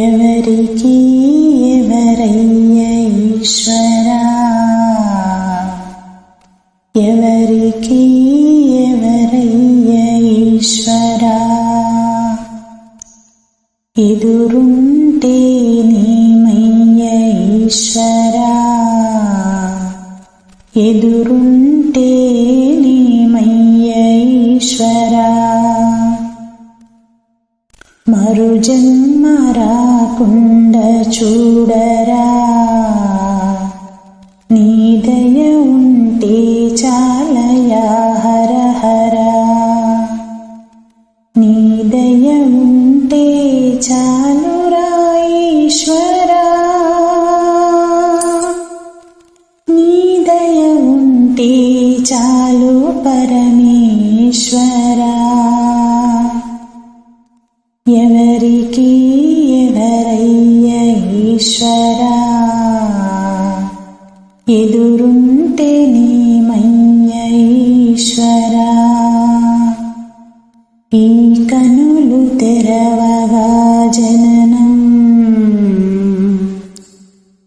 ఎవరికి ఎవరయ్య ఈశ్వరా ఎవరికి ఎవరయ్య ఈశ్వరా ఎదురుంటే నీమయ్య ఈశ్వరా ఎదురుంటే మరు జన్మ రాకుండ చూడరా. నీ దయ ఉంటే చాలయా హర హర నీ దయ ఉంటే చాలురా ఈశ్వరా. నీ దయ ఉంటే చాలు పరమేశ్వరా. ఎవరికి ఎవరయ్య ఈశ్వరా? ఎదురుంటే నీమయ్య ఈశ్వరా? ఈ కనులు తెరవగా జననం.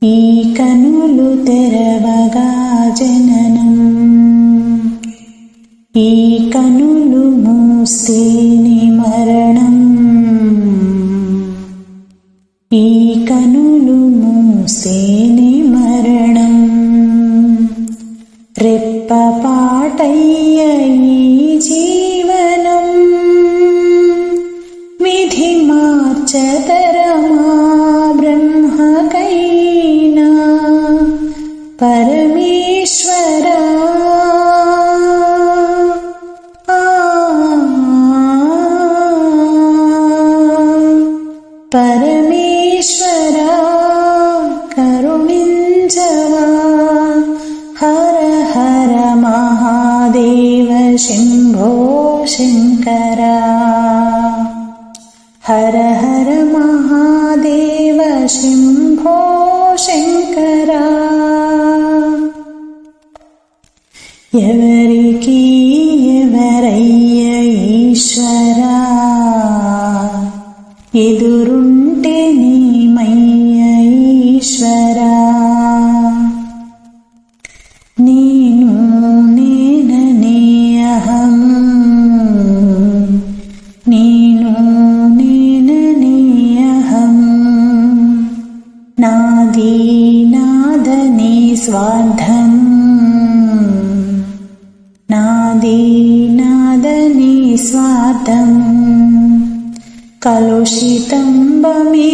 ఈ కనులు తెరవగా జననం. ఈ కనులు మూస్తేని మరణం. పరమేశ్వరా కరుణించవా హర హర మహాదేవ శంభో శంకరా హర హర మహాదేవ శంభో శంకరా ఎవరికి ఎవరయ్య ఈశ్వరా ఎదురుంటే నీమయ్య ఈశ్వరా నేను నేననే అహం నేను నేననే అహం నాది నాదనే స్వార్థం నాది నాదనే స్వార్థం कलुषितम्बमे